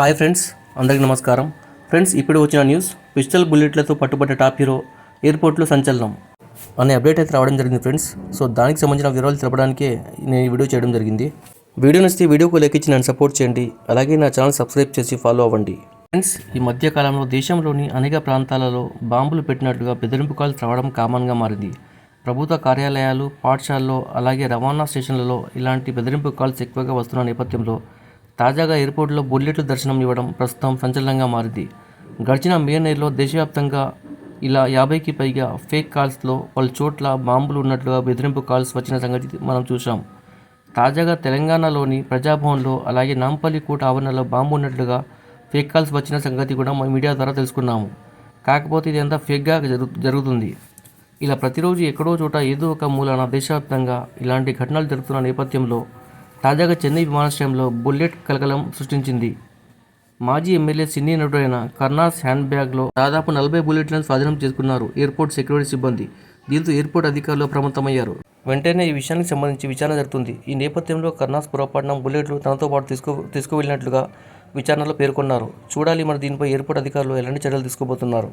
Hi friends అందరికీ నమస్కారం. Friends ఇప్పుడు వచ్చిన న్యూస్ పిస్టల్ బుల్లెట్లతో పట్టుబడ్డ టాప్ హీరో ఎయిర్పోర్ట్లో సంచలనం అనే అప్డేట్ అయితే రావడం జరిగింది ఫ్రెండ్స్. సో దానికి సంబంధించిన వివరాలు తెలపడానికే నేను ఈ వీడియో చేయడం జరిగింది. వీడియో నచ్చితే వీడియోకు లెక్కించి నన్ను సపోర్ట్ చేయండి. అలాగే నా ఛానల్ సబ్స్క్రైబ్ చేసి ఫాలో అవ్వండి. ఫ్రెండ్స్ ఈ మధ్య కాలంలో దేశంలోని అనేక ప్రాంతాలలో బాంబులు పెట్టినట్లుగా బెదిరింపు కాల్స్ రావడం కామన్గా మారింది. ప్రభుత్వ కార్యాలయాలు పాఠశాలలో అలాగే రవాణా స్టేషన్లలో ఇలాంటి బెదిరింపు కాల్స్ ఎక్కువగా వస్తున్న నేపథ్యంలో తాజాగా ఎయిర్పోర్ట్లో బుల్లెట్లు దర్శనం ఇవ్వడం ప్రస్తుతం సంచలనంగా మారింది. గడిచిన మే నెలలో దేశవ్యాప్తంగా ఇలా యాభైకి పైగా ఫేక్ కాల్స్లో పలు చోట్ల బాంబులు ఉన్నట్లుగా బెదిరింపు కాల్స్ వచ్చిన సంగతి మనం చూసాం తాజాగా తెలంగాణలోని ప్రజాభవన్లో అలాగే నాంపల్లి కోట ఆవరణలో బాంబు ఉన్నట్లుగా ఫేక్ కాల్స్ వచ్చిన సంగతి కూడా మన మీడియా ద్వారా తెలుసుకున్నాము. కాకపోతే ఇదంతా ఫేక్గా జరుగు జరుగుతుంది. ఇలా ప్రతిరోజు ఎక్కడో చోట ఏదో ఒక మూలాన దేశవ్యాప్తంగా ఇలాంటి ఘటనలు జరుగుతున్న నేపథ్యంలో తాజాగా చెన్నై విమానాశ్రయంలో బుల్లెట్ కలకలం సృష్టించింది. మాజీ ఎమ్మెల్యే సినీ నటుడైన కర్నాస్ హ్యాండ్ బ్యాగ్లో దాదాపు నలభై బుల్లెట్లను స్వాధీనం చేసుకున్నారు ఎయిర్పోర్ట్ సెక్యూరిటీ సిబ్బంది. దీంతో ఎయిర్పోర్ట్ అధికారులు అప్రమత్తమయ్యారు. వెంటనే ఈ విషయానికి సంబంధించి విచారణ జరుగుతుంది. ఈ నేపథ్యంలో కర్నాస్ పొరపాటున బుల్లెట్లు తనతో పాటు తీసుకు తీసుకువెళ్ళినట్లుగా విచారణలో పేర్కొన్నారు. చూడాలి మరి దీనిపై ఎయిర్పోర్ట్ అధికారులు ఎలాంటి చర్యలు తీసుకోబోతున్నారు.